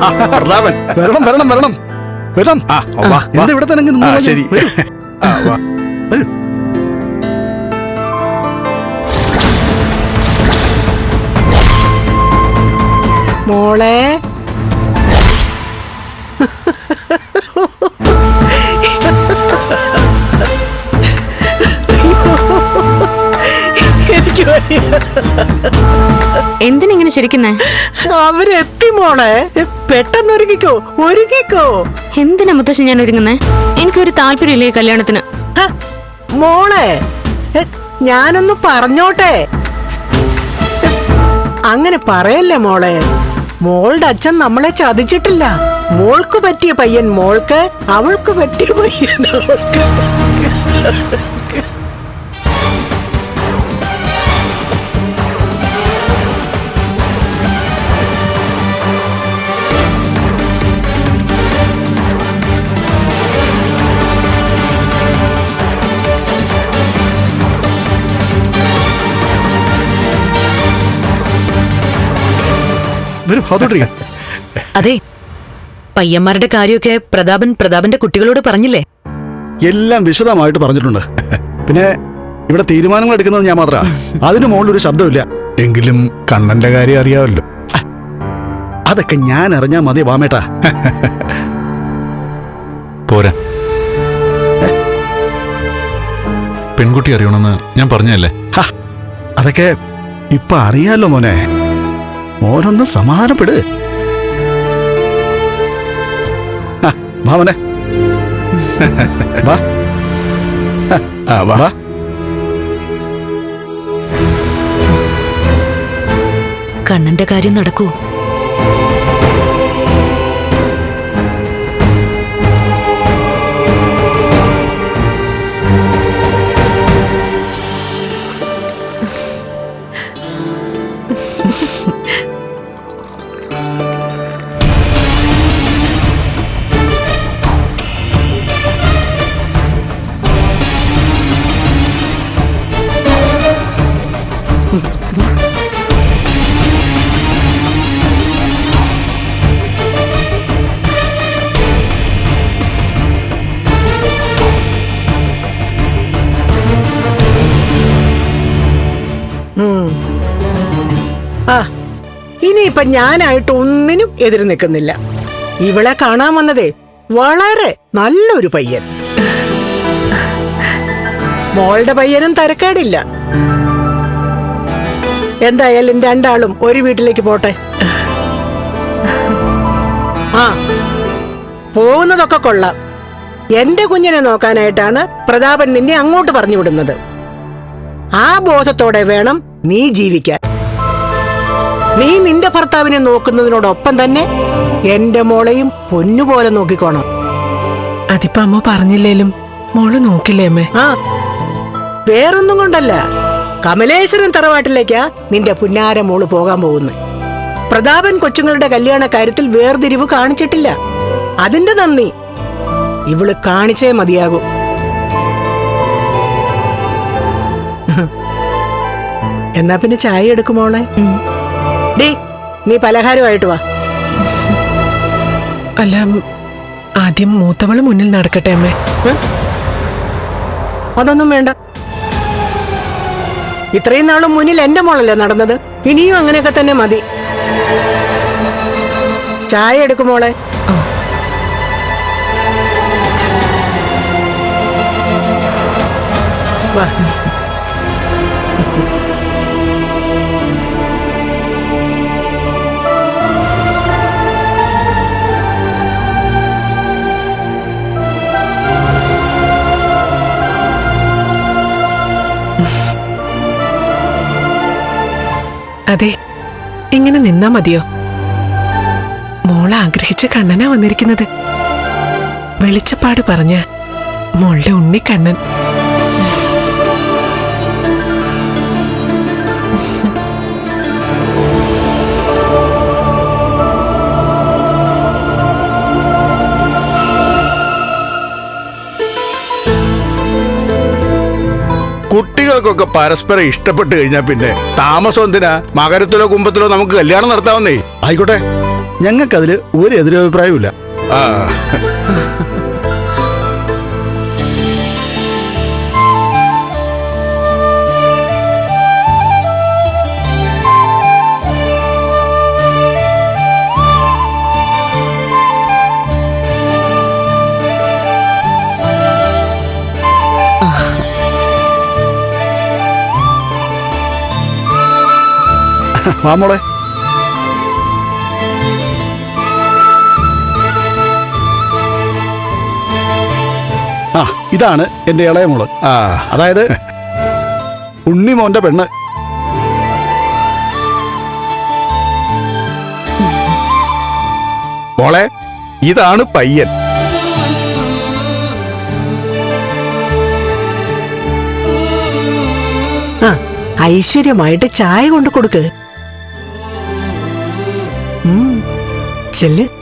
പ്രതാപൻ വരണം വരണം വരണം വരണം. എന്താ ഇവിടെ തന്നെ നിന്ന് ശരി വരൂ. ആ, വാ. വരൂ. മോളെ എനിക്ക് വയ്യ. എന്തിനിങ്ങനെ ചിരിക്കുന്നേ? അവരെത്തി മോളെ. പെട്ടെന്ന് ഒരുങ്ങിക്കോ. ഒരുങ്ങിക്കോ എന്തിനാ മുത്തശ്ശൻ ഞാൻ ഒരുങ്ങുന്നേ? എനിക്കൊരു താല്പര്യമില്ലേ ഈ കല്യാണത്തിന്? ഹ, മോളെ. ഹെ, ഞാനൊന്ന് പറഞ്ഞോട്ടെ. അങ്ങനെ പറയല്ലേ മോളെ? മോളുടെ അച്ഛൻ നമ്മളെ ചതിച്ചിട്ടില്ല. മോൾക്ക് പറ്റിയ പയ്യൻ മോൾക്ക് അവൾക്ക് പറ്റിയ പയ്യൻ അവൾക്ക്. അതെ പയ്യന്മാരുടെ കാര്യമൊക്കെ പ്രതാപൻ പ്രതാപന്റെ കുട്ടികളോട് പറഞ്ഞില്ലേ? എല്ലാം വിശദമായിട്ട് പറഞ്ഞിട്ടുണ്ട്. പിന്നെ ഇവിടെ തീരുമാനങ്ങൾ എടുക്കുന്നത് ഞാൻ മാത്രമാ അതിനു മുകളിൽ ഒരു ശബ്ദമില്ല. എങ്കിലും കണ്ണന്റെ കാര്യം അറിയാമല്ലോ. അതൊക്കെ ഞാൻ അറിഞ്ഞാ മതി വാമേട്ടാ. പോരാ. പെൺകുട്ടി അറിയണമെന്ന് ഞാൻ പറഞ്ഞല്ലേ അതൊക്കെ ഇപ്പൊ അറിയാലോ മോനെ. മോനൊന്ന് സമാധാനപ്പെട്. വാ വാ. കണ്ണന്റെ കാര്യം നടക്കൂ. ആ ഇനിയിപ്പൊ ഞാനായിട്ട് ഒന്നിനും എതിര് നിൽക്കുന്നില്ല. ഇവളെ കാണാൻ വന്നതേ വളരെ നല്ലൊരു പയ്യൻ. മോളുടെ പയ്യനും തരക്കേടില്ല. എന്തായാലും രണ്ടാളും ഒരു വീട്ടിലേക്ക് പോട്ടെ. ആ പോകുന്നതൊക്കെ കൊള്ളാം. എന്റെ കുഞ്ഞിനെ നോക്കാനായിട്ടാണ് പ്രതാപൻ നിന്നെ അങ്ങോട്ട് പറഞ്ഞു വിടുന്നത് ആ ബോധത്തോടെ വേണം നീ ജീവിക്കാൻ. നീ നിന്റെ ഭർത്താവിനെ നോക്കുന്നതിനോടൊപ്പം തന്നെ എന്റെ മോളെയും പൊന്നുപോലെ നോക്കിക്കോണം. അതിപ്പോ അമ്മ പറഞ്ഞില്ലേലും മോൾ നോക്കില്ലേ അമ്മേ? ആ വേറൊന്നും കൊണ്ടല്ല. കമലേശ്വരൻ തറവാട്ടിലേക്കാ നിന്റെ പുന്നാര മോൾ പോകാൻ പോകുന്നു. പ്രതാപൻ കൊച്ചുങ്ങളുടെ കല്യാണ കാര്യത്തിൽ വേർതിരിവ് കാണിച്ചിട്ടില്ല. അതിന്റെ നന്ദി. ഇവൾ കാണിച്ചേ മതിയാകൂ. എന്നാ പിന്നെ ചായ എടുക്കുമോളെ ഡേ നീ പലഹാരമായിട്ട് വാ. അല്ല ആദ്യം മൂത്തവൾ മുന്നിൽ നടക്കട്ടെ അമ്മേ. അതൊന്നും വേണ്ട. ഇത്രയും നാളും മുന്നിൽ എന്റെ മോളല്ലേ നടന്നത്? ഇനിയും അങ്ങനെയൊക്കെ തന്നെ മതി. ചായ എടുക്കുമോളെ വാ. അതെ ഇങ്ങനെ നിന്നാ മതിയോ? മോൾ ആഗ്രഹിച്ച കണ്ണനാ വന്നിരിക്കുന്നത്. വെളിച്ചപ്പാട് പറഞ്ഞ മോളുടെ ഉണ്ണിക്കണ്ണൻ കുട്ടികൾക്കൊക്കെ പരസ്പരം ഇഷ്ടപ്പെട്ട് കഴിഞ്ഞാൽ പിന്നെ താമസം എന്തിനാ? മകരത്തിലോ കുമ്പത്തിലോ നമുക്ക് കല്യാണം നടത്താവുന്നേ. ആയിക്കോട്ടെ. ഞങ്ങൾക്കതിൽ ഒരു എതിരഭിപ്രായവും ഇല്ല ആ വാ മോളെ. ആ ഇതാണ് എന്റെ ഇളയ മോൾ. ആ. അതായത് ഉണ്ണിമോന്റെ പെണ്ണ്. മോളെ ഇതാണ് പയ്യൻ. ആ ഐശ്വര്യമായിട്ട് ചായ കൊണ്ട് കൊടുക്ക്. ചെല്ല്.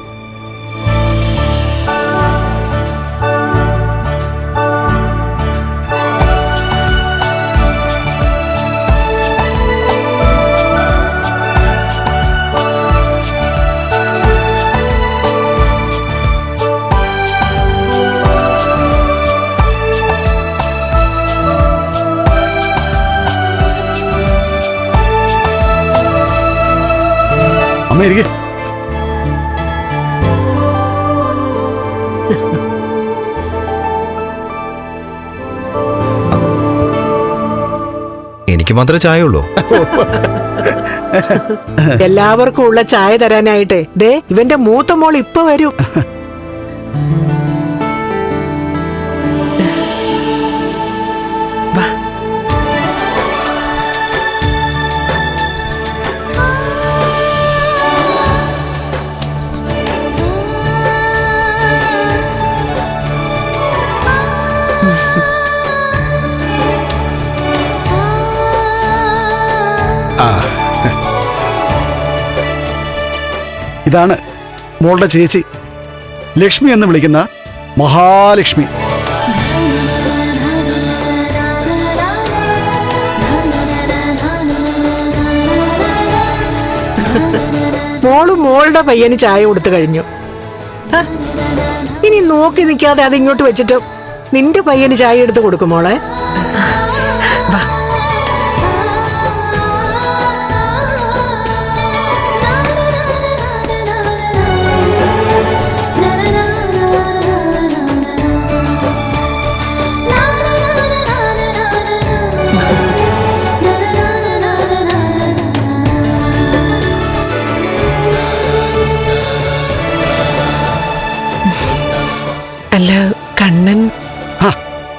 എനിക്ക് മാത്രമേ ചായ ഉള്ളൂ എല്ലാവർക്കും ഉള്ള ചായ തരാനായിട്ട്. ദേ ഇവന്റെ മൂത്ത മോൾ ഇപ്പൊ വരും. ഇതാണ് മോളുടെ ചേച്ചി. ലക്ഷ്മി എന്ന് വിളിക്കുന്ന മഹാലക്ഷ്മി. മോൾ മോളുടെ പയ്യന് ചായ കൊടുത്തു കഴിഞ്ഞു. ഇനി നോക്കി നിൽക്കാതെ അതിങ്ങോട്ട് വെച്ചിട്ട് നിന്റെ പയ്യന് ചായ എടുത്ത് കൊടുക്കും മോളെ.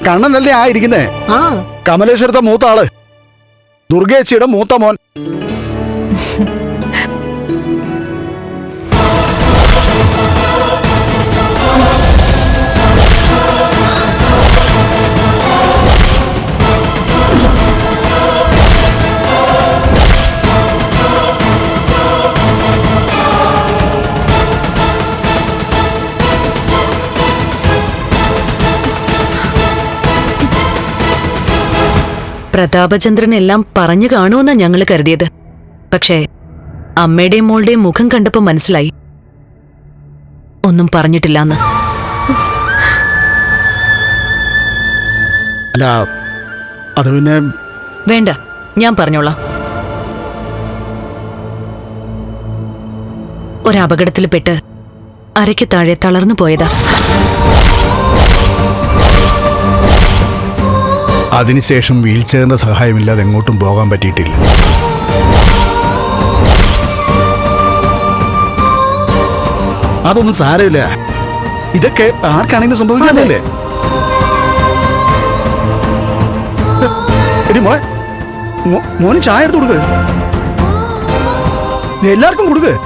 കണ്ണനല്ലേ ആ ഇരിക്കുന്നേ? ആ. കമലേശ്വരത്തെ മൂത്ത ആൾ. ദുർഗേച്ചിയുടെ മൂത്ത മോൻ. പ്രതാപചന്ദ്രൻ എല്ലാം പറഞ്ഞു കാണുമെന്നാ ഞങ്ങൾ കരുതിയത്. പക്ഷേ അമ്മയുടെയും മോളുടെയും മുഖം കണ്ടപ്പോ മനസ്സിലായി. ഒന്നും പറഞ്ഞിട്ടില്ലാന്ന്. അല്ല അത് പിന്നെ വേണ്ട ഞാൻ പറഞ്ഞോളാം. ഒരപകടത്തിൽ പെട്ട് അരയ്ക്ക് താഴെ തളർന്നു പോയതാ. അതിനുശേഷം വീൽ ചെയറിന്റെ സഹായമില്ലാതെ എങ്ങോട്ടും പോകാൻ പറ്റിയിട്ടില്ല. അതൊന്നും സാരമില്ല. ഇതൊക്കെ ആർക്കാണെങ്കിലും സംഭവിക്കാതല്ലേ എടി മോളെ മോ- മോന് ചായ എടുത്ത് കൊടുക്ക്. എല്ലാവർക്കും കൊടുക്ക്.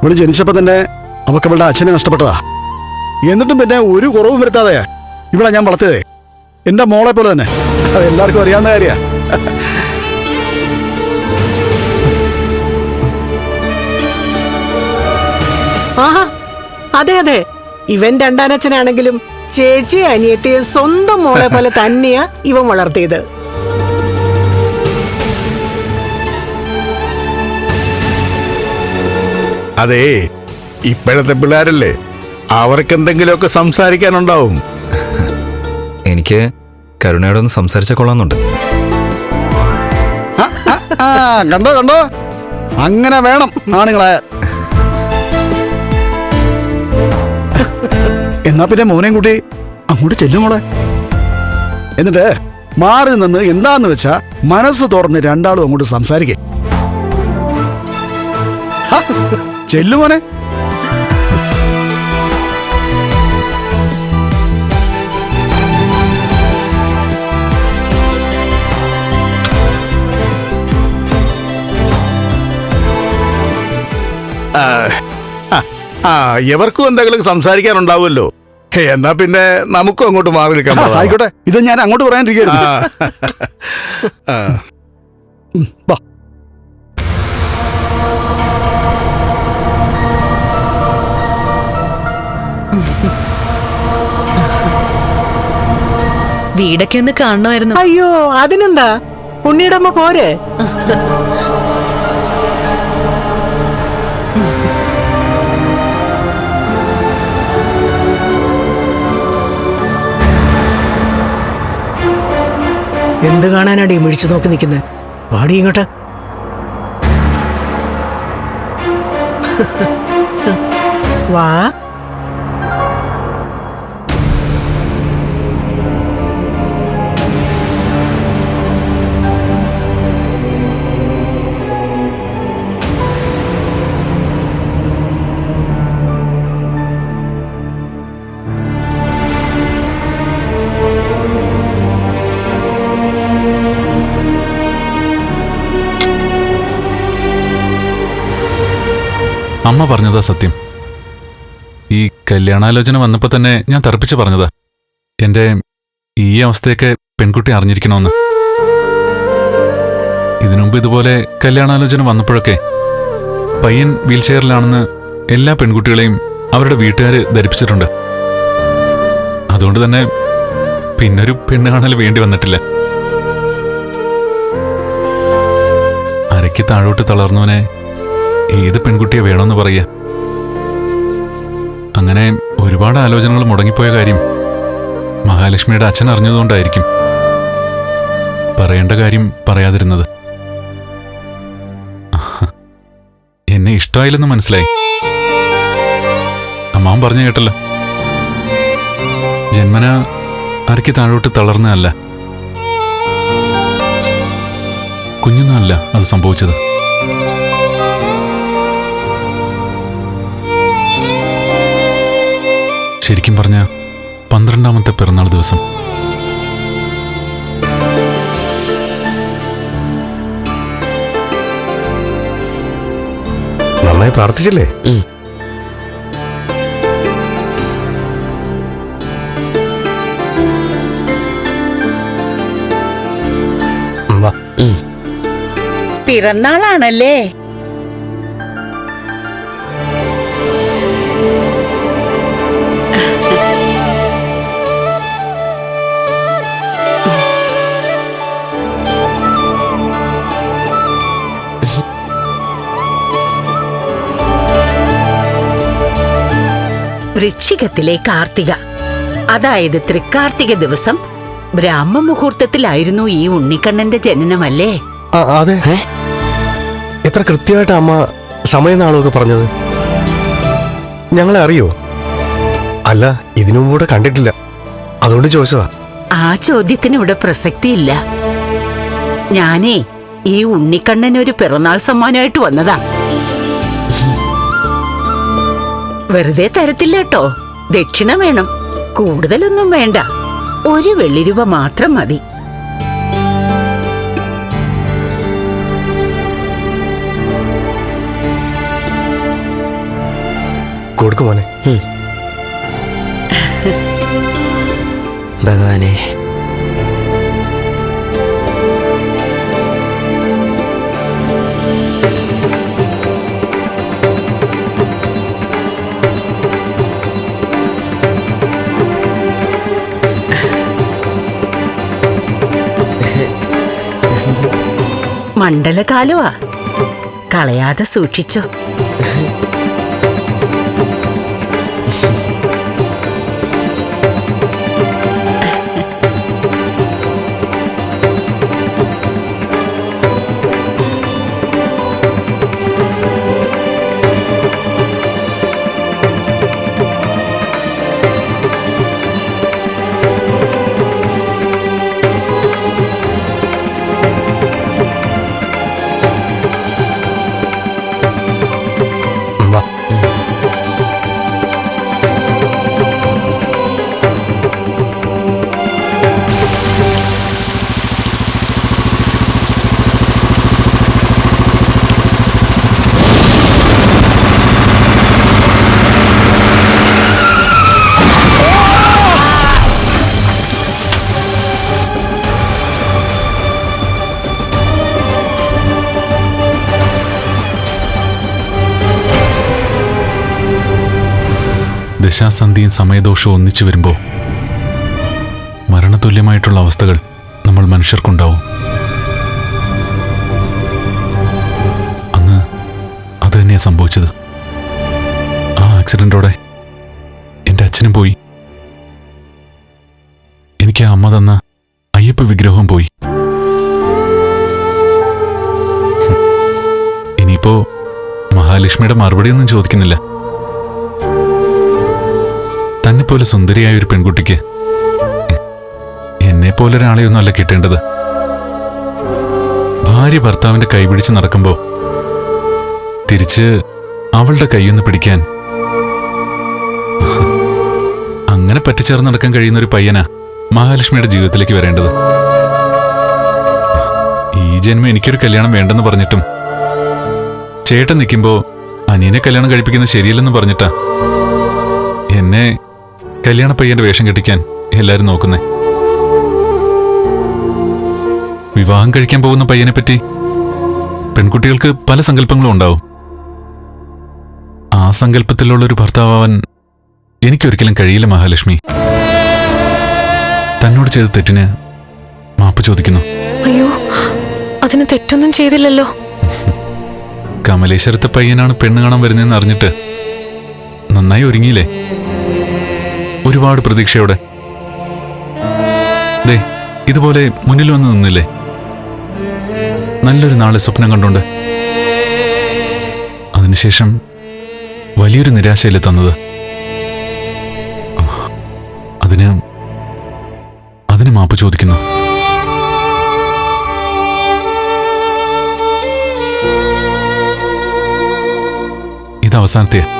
ഇവിടെ ജനിച്ചപ്പോ തന്നെ അവക്ക് അവളുടെ അച്ഛനെ നഷ്ടപ്പെട്ടതാ. എന്നിട്ടും പിന്നെ ഒരു കുറവും വരുത്താതെ ഇവിടെ ഞാൻ വളർത്തിയതേ. എന്റെ മോളെ പോലെ തന്നെ. അത് എല്ലാവർക്കും അറിയാവുന്ന കാര്യ. അതെ അതെ. ഇവൻ രണ്ടാനച്ഛനാണെങ്കിലും ചേച്ചി അനിയത്തിയെ സ്വന്തം മോളെ പോലെ തന്നെയാ ഇവൻ വളർത്തിയത്. അതേ ഇപ്പോഴത്തെ പിള്ളേരല്ലേ? അവർക്ക് എന്തെങ്കിലുമൊക്കെ സംസാരിക്കാനുണ്ടാവും. എനിക്ക് കരുണയോടൊന്ന് സംസാരിച്ച കൊള്ളാന്നുണ്ട് ആ കണ്ടോ കണ്ടോ? അങ്ങനെ വേണം ആണുങ്ങളെ. എന്നാ പിന്നെ മോനെയും കൂട്ടി അങ്ങോട്ട് ചെല്ലും മോളെ. എന്നിട്ട് മാറി നിന്ന് എന്താന്ന് വെച്ചാ മനസ്സ് തുറന്ന് രണ്ടാളും അങ്ങോട്ട് സംസാരിക്കേ. ചെല്ലു മോനെ. ആ, എവർക്കും എന്തെങ്കിലും സംസാരിക്കാനുണ്ടാവുമല്ലോ. എന്നാ പിന്നെ നമുക്കും അങ്ങോട്ട് മാറി നിൽക്കാം. ആയിക്കോട്ടെ. ഇത് ഞാൻ അങ്ങോട്ട് ആ. പറയാനിരിക്കുന്നു വീടൊക്കെ ഒന്ന് കാണണമായിരുന്നു. അയ്യോ അതിനെന്താ? ഉണ്ണിയുടെ അമ്മ പോരെ? എന്ത് കാണാനാടി മിഴിച്ചു നോക്കി നിൽക്കുന്നത് പാടി ഇങ്ങോട്ട്. വാ. അമ്മ പറഞ്ഞതാ സത്യം. ഈ കല്യാണാലോചന വന്നപ്പോ തന്നെ ഞാൻ തർപ്പിച്ച് പറഞ്ഞതാ. എന്റെ ഈ അവസ്ഥയൊക്കെ പെൺകുട്ടി അറിഞ്ഞിരിക്കണമെന്ന് ഇതിനുമുമ്പ് ഇതുപോലെ കല്യാണാലോചന വന്നപ്പോഴൊക്കെ പയ്യൻ വീൽചെയറിലാണെന്ന് എല്ലാ പെൺകുട്ടികളെയും അവരുടെ വീട്ടുകാർ ധരിപ്പിച്ചിട്ടുണ്ട്. അതുകൊണ്ട് തന്നെ പിന്നൊരു പെണ്ണ് കാണൽ വേണ്ടി വന്നിട്ടില്ല. അരയ്ക്ക് താഴോട്ട് തളർന്നവനെ ഏത് പെൺകുട്ടിയെ വേണമെന്ന് പറയുക. അങ്ങനെ ഒരുപാട് ആലോചനകൾ മുടങ്ങിപ്പോയ കാര്യം മഹാലക്ഷ്മിയുടെ അച്ഛൻ അറിഞ്ഞതുകൊണ്ടായിരിക്കും പറയേണ്ട കാര്യം പറയാതിരുന്നത്. എന്നെ ഇഷ്ടമായില്ലെന്ന് മനസ്സിലായി. അമ്മാവൻ പറഞ്ഞു കേട്ടല്ലോ. ജന്മന അരയ്ക്ക് താഴോട്ട് തളർന്നതല്ല. കുഞ്ഞുന്നല്ല അത് സംഭവിച്ചത്. ശരിക്കും പറഞ്ഞ പന്ത്രണ്ടാമത്തെ പിറന്നാൾ ദിവസം. നന്നായി പ്രാർത്ഥിച്ചില്ലേ? പിറന്നാളാണല്ലേ? വൃശ്ചികത്തിലെ കാർത്തിക. അതായത് തൃക്കാർത്തിക ദിവസം ബ്രാഹ്മ മുഹൂർത്തത്തിലായിരുന്നു ഈ ഉണ്ണിക്കണ്ണന്റെ ജനനമല്ലേ? അതെ. എത്ര കൃത്യമായിട്ട് അമ്മ സമയനാളൊക്കെ പറഞ്ഞത്? ഞങ്ങളെ അറിയോ? അല്ല ഇതിനു മുമ്പ് കണ്ടിട്ടില്ല. അതുകൊണ്ട് ചോദിച്ചതാ. ആ ചോദ്യത്തിന് ഇവിടെ പ്രസക്തിയില്ല. ഞാനേ ഈ ഉണ്ണിക്കണ്ണൻ ഒരു പിറന്നാൾ സമ്മാനമായിട്ട് വന്നതാ. വെറുതെ തരത്തില്ല കേട്ടോ ദക്ഷിണ വേണം. കൂടുതലൊന്നും വേണ്ട. ഒരു വെള്ളി രൂപ മാത്രം മതി. കൊടുക്കുമോനെ ഭഗവാനെ മണ്ഡലകാലമാ കളയാതെ സൂക്ഷിച്ചോ. ദശാസന്ധിയും സമയദോഷവും ഒന്നിച്ചു വരുമ്പോൾ മരണതുല്യമായിട്ടുള്ള അവസ്ഥകൾ നമ്മൾ മനുഷ്യർക്കുണ്ടാവും. അന്ന് അത് തന്നെയാണ് സംഭവിച്ചത്. ആ ആക്സിഡന്റോടെ എന്റെ അച്ഛനും പോയി. എനിക്ക് ആ അമ്മ തന്ന അയ്യപ്പ വിഗ്രഹവും പോയി. ഇനിയിപ്പോ മഹാലക്ഷ്മിയുടെ മറുപടിയൊന്നും ചോദിക്കുന്നില്ല. തന്നെ പോലെ സുന്ദരിയായ ഒരു പെൺകുട്ടിക്ക് എന്നെ പോലെ ഒരാളെയൊന്നുമല്ല കിട്ടേണ്ടത്. ഭാര്യ ഭർത്താവിന്റെ കൈപിടിച്ച് നടക്കുമ്പോ തിരിച്ച് അവളുടെ കൈയൊന്ന് പിടിക്കാൻ അങ്ങനെ പറ്റിച്ചേർന്ന് നടക്കാൻ കഴിയുന്ന ഒരു പയ്യനാ മഹാലക്ഷ്മിയുടെ ജീവിതത്തിലേക്ക് വരേണ്ടത്. ഈ ജന്മം എനിക്കൊരു കല്യാണം വേണ്ടെന്ന് പറഞ്ഞിട്ടും ചേട്ടൻ നിൽക്കുമ്പോ അനിയനെ കല്യാണം കഴിപ്പിക്കുന്നത് ശരിയല്ലെന്ന് പറഞ്ഞിട്ടാ. എന്നെ കല്യാണ പയ്യന്റെ വേഷം കെട്ടിക്കാൻ എല്ലാരും നോക്കുന്നേ. വിവാഹം കഴിക്കാൻ പോകുന്ന പയ്യനെ പറ്റി പെൺകുട്ടികൾക്ക് പല സങ്കല്പങ്ങളും ഉണ്ടാവും. ആ സങ്കല്പത്തിലുള്ള ഒരു ഭർത്താവാൻ എനിക്കൊരിക്കലും കഴിയില്ല മഹാലക്ഷ്മി. തന്നോട് ചെയ്ത തെറ്റിന് മാപ്പ് ചോദിക്കുന്നു. അയ്യോ അതിന് തെറ്റൊന്നും ചെയ്തില്ലല്ലോ. കമലേശ്വരത്തെ പയ്യനാണ് പെണ്ണ് കാണാൻ വരുന്നതെന്ന് അറിഞ്ഞിട്ട് നന്നായി ഒരുങ്ങിയില്ലേ? ഒരുപാട് പ്രതീക്ഷയോടെ. ദേ ഇതുപോലെ മുന്നിൽ വന്ന് നിന്നില്ലേ? നല്ലൊരു നാളെ സ്വപ്നം കണ്ടുണ്ട് അതിനുശേഷം വലിയൊരു നിരാശയിൽ തന്നത്. അതിന് അതിന് മാപ്പ് ചോദിക്കുന്നു. ഇത് അവസാനത്തെ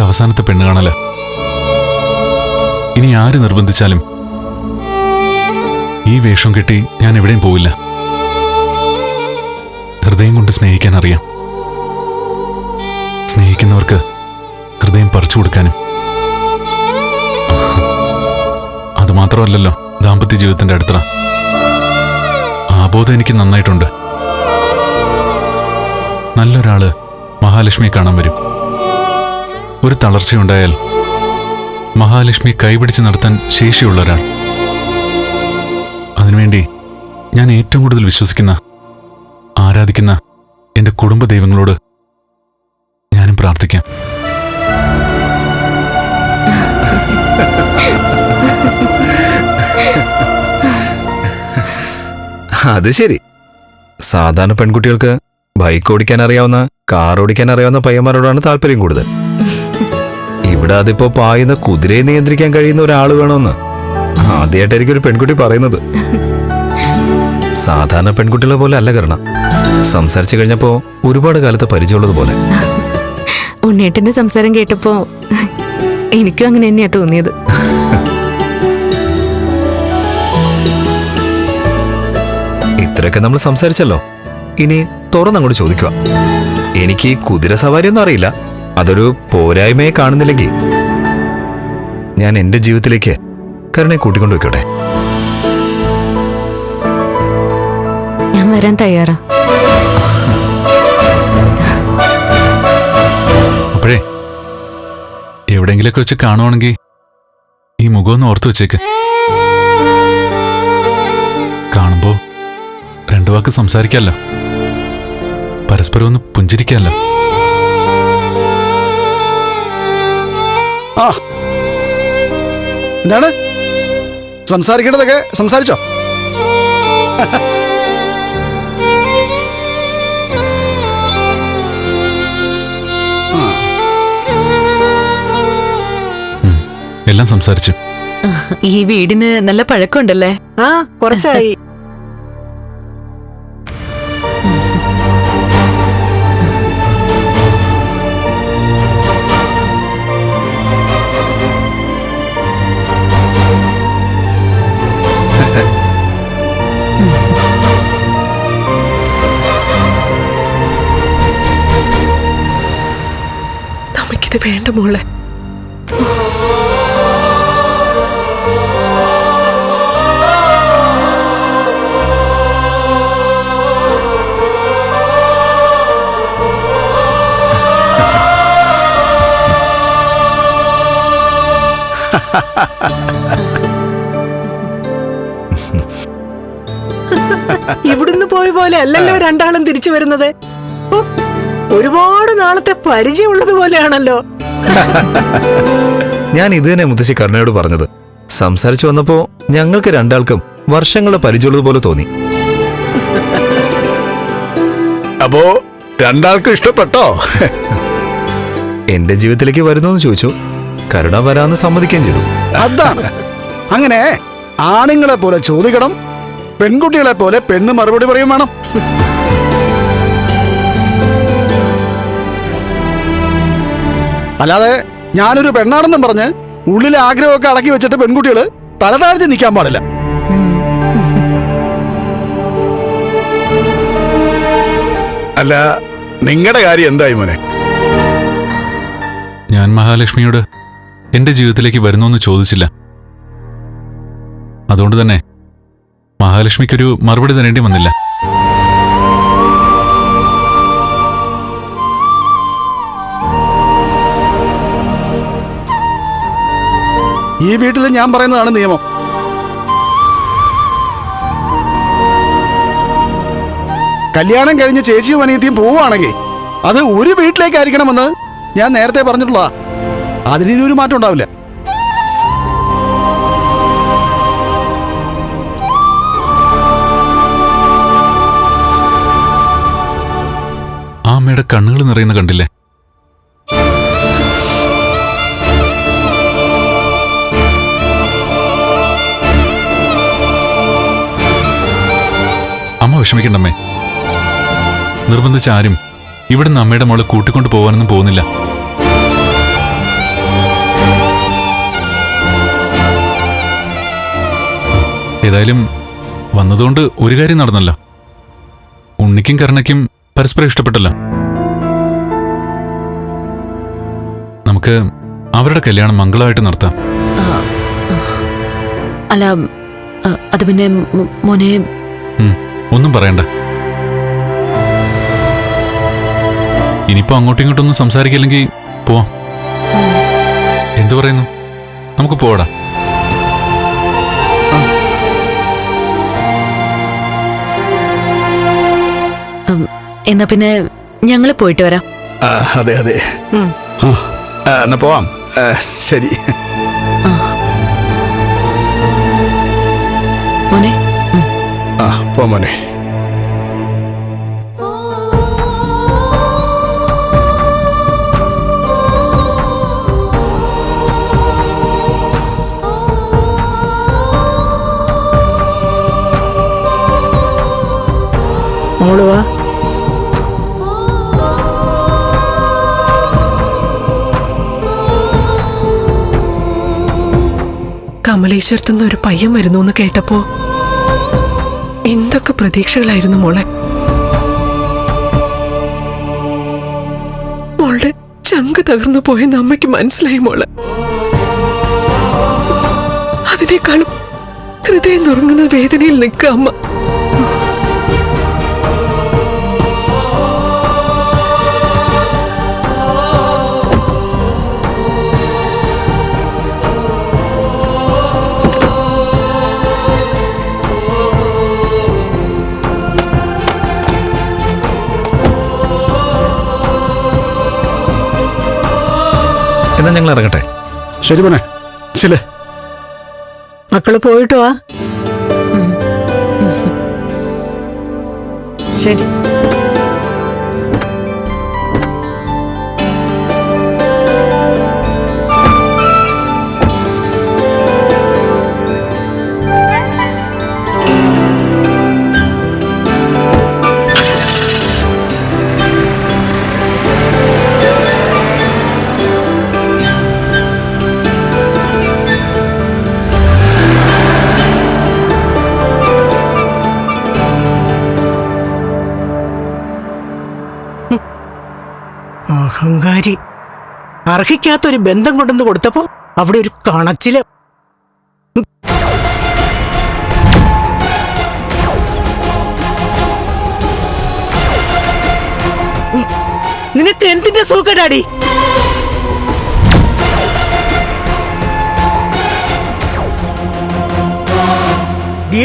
എന്റെ അവസാനത്തെ പെണ്ണ് കാണല? ഇനി ആര് നിർബന്ധിച്ചാലും ഈ വേഷം കെട്ടി ഞാൻ എവിടെയും പോവില്ല. ഹൃദയം കൊണ്ട് സ്നേഹിക്കാൻ അറിയാം. സ്നേഹിക്കുന്നവർക്ക് ഹൃദയം പറിച്ചു കൊടുക്കാനും. അതുമാത്രമല്ലല്ലോ ദാമ്പത്യ ജീവിതത്തിന്റെ അടുത്ത ആബോധം എനിക്ക് നന്നായിട്ടുണ്ട്. നല്ലൊരാൾ മഹാലക്ഷ്മിയെ കാണാൻ വരും. ഒരു തളർച്ചയുണ്ടായാൽ മഹാലക്ഷ്മി കൈപിടിച്ച് നടത്താൻ ശേഷിയുള്ള ഒരാൾ അതിനുവേണ്ടി ഞാൻ ഏറ്റവും കൂടുതൽ വിശ്വസിക്കുന്ന ആരാധിക്കുന്ന എന്റെ കുടുംബ ദൈവങ്ങളോട് ഞാനും പ്രാർത്ഥിക്കാം. അത് ശരി. സാധാരണ പെൺകുട്ടികൾക്ക് ബൈക്ക് ഓടിക്കാൻ അറിയാവുന്ന കാർ ഓടിക്കാൻ അറിയാവുന്ന പയ്യന്മാരോടാണ് താല്പര്യം കൂടുതൽ. ഇവിടെ അതിപ്പോ പായുന്ന കുതിരയെ നിയന്ത്രിക്കാൻ കഴിയുന്ന ഒരാൾ വേണമെന്ന് ആദ്യമായിട്ടായിരിക്കും ഒരു പെൺകുട്ടി പറയുന്നത്. സാധാരണ പെൺകുട്ടികളെ പോലെ അല്ല കരണം. സംസാരിച്ചു കഴിഞ്ഞപ്പോ ഒരുപാട് കാലത്ത് പരിചയമുള്ളത് പോലെ. ഉണ്ണേട്ടന്റെ സംസാരം കേട്ടപ്പോ എനിക്കും അങ്ങനെ തന്നെയാ തോന്നിയത്. ഇത്രയൊക്കെ നമ്മൾ സംസാരിച്ചല്ലോ. ഇനി തുറന്നങ്ങോട്ട് ചോദിക്കുക. എനിക്ക് കുതിര സവാരി ഒന്നും അറിയില്ല. അതൊരു പോരായ്മയെ കാണുന്നില്ലെങ്കിൽ ഞാൻ എന്റെ ജീവിതത്തിലേക്ക് കരുണയെ കൂട്ടിക്കൊണ്ടു വയ്ക്കോട്ടെ ഞാൻ വരാൻ തയ്യാറാ. അപ്പോഴേ എവിടെയെങ്കിലൊക്കെ വെച്ച് കാണുവാണെങ്കിൽ ഈ മുഖം ഒന്ന് ഓർത്തു വെച്ചേക്ക്. കാണുമ്പോ രണ്ടു വാക്ക് സംസാരിക്കാമല്ലോ പരസ്പരം ഒന്ന് പുഞ്ചിരിക്കാമല്ലോ ആ. എന്താണ്? സംസാരിക്കേണ്ടതൊക്കെ സംസാരിച്ചോ? എല്ലാം സംസാരിച്ചു. ഈ വീടിന് നല്ല പഴക്കമുണ്ടല്ലേ? ആ കുറച്ചായി. നമുക്കിത് വേണ്ട മോളെ. ഇവിടുന്ന് പോയ പോലെ അല്ലല്ലോ രണ്ടാളും തിരിച്ചു വരുന്നത്. ഒരുപാട് നാളത്തെ പരിചയമുള്ളത് പോലെയാണല്ലോ. ഞാൻ ഇത് തന്നെ മുത്തശ്ശി കരുണയോട് പറഞ്ഞത്. സംസാരിച്ചു വന്നപ്പോ ഞങ്ങൾക്ക് രണ്ടാൾക്കും വർഷങ്ങളുടെ പരിചയമുള്ളതുപോലെ തോന്നി. അപ്പോ രണ്ടാൾക്കും ഇഷ്ടപ്പെട്ടോ? എന്റെ ജീവിതത്തിലേക്ക് വരുന്നോന്ന് ചോദിച്ചു. കരുണ വരാന്ന് സമ്മതിക്കുകയും ചെയ്തു. അതാണ്. അങ്ങനെ ആണുങ്ങളെ പോലെ ചോദിക്കണം പെൺകുട്ടികളെ പോലെ പെണ്ണ് മറുപടി പറയും വേണം. അല്ലാതെ ഞാനൊരു പെണ്ണാണെന്നും പറഞ്ഞ് ഉള്ളിലെ ആഗ്രഹമൊക്കെ അടക്കി വെച്ചിട്ട് പെൺകുട്ടികൾ തലതാഴ്ത്തി നിൽക്കാൻ പാടില്ല. അല്ല നിങ്ങളുടെ കാര്യം എന്തായി മോനെ? ഞാൻ മഹാലക്ഷ്മിയോട് എന്റെ ജീവിതത്തിലേക്ക് വരുന്നു എന്ന് ചോദിച്ചില്ല. അതുകൊണ്ട് തന്നെ മഹാലക്ഷ്മിക്കൊരു മറുപടി തരേണ്ടി വന്നില്ല. ഈ വീട്ടിൽ ഞാൻ പറയുന്നതാണ് നിയമം. കല്യാണം കഴിഞ്ഞ് ചേച്ചിയും അനിയത്തിയും പോവുകയാണെങ്കിൽ അത് ഒരു വീട്ടിലേക്കായിരിക്കണമെന്ന് ഞാൻ നേരത്തെ പറഞ്ഞിട്ടുള്ളതാ. അതിനൊരു ഒരു മാറ്റം ഉണ്ടാവില്ല. ആ അമ്മയുടെ കണ്ണുകൾ നിറയുന്ന കണ്ടില്ലേ? അമ്മ വിഷമിക്കണ്ടമ്മേ. നിർബന്ധിച്ച ആരും ഇവിടുന്ന് അമ്മയുടെ മോളെ കൂട്ടിക്കൊണ്ടു പോകാനൊന്നും പോകുന്നില്ല. ഏതായാലും വന്നതുകൊണ്ട് ഒരു കാര്യം നടന്നല്ലോ. ഉണ്ണിക്കും കരുണയ്ക്കും പരസ്പരം ഇഷ്ടപ്പെട്ടല്ലോ. നമുക്ക് അവരുടെ കല്യാണം മംഗളമായിട്ട് നടത്താം. അല്ല അത് പിന്നെ മോനെ ഒന്നും പറയണ്ട. ഇനിയിപ്പോ അങ്ങോട്ടും ഇങ്ങോട്ടും ഒന്നും സംസാരിക്കില്ലെങ്കിൽ പോവാം എന്തു പറയുന്നു? നമുക്ക് പോടാ. എന്നാ പിന്നെ ഞങ്ങൾ പോയിട്ട് വരാം. അതെ അതെ. എന്നാ പോവാം. ശരി. പോ മോനെ. മോൾ വാ. കമലേശ്വരത്തുനിന്ന് ഒരു പയ്യൻ വരുന്നു എന്ന് കേട്ടപ്പോ എന്തൊക്കെ പ്രതീക്ഷകളായിരുന്നു മോളെ? മോളുടെ ചങ്ക് തകർന്നു പോയെന്ന് അമ്മയ്ക്ക് മനസ്സിലായി മോളെ. അതിനേക്കാളും ഹൃദയം നുറുങ്ങുന്ന വേദനയിൽ നിൽക്കുക അമ്മ. എന്നാ ഞങ്ങൾ ഇറങ്ങട്ടെ. ശരി മോനെ. ചില മക്കൾ പോയിട്ട് വാ. ശരി. അഹങ്കാരി അർഹിക്കാത്തൊരു ബന്ധം കൊണ്ടുവന്ന് കൊടുത്തപ്പോ അവിടെ ഒരു കണച്ചിൽ നിനക്ക് എന്തിന്റെ സൂക്കടാടി ഡീ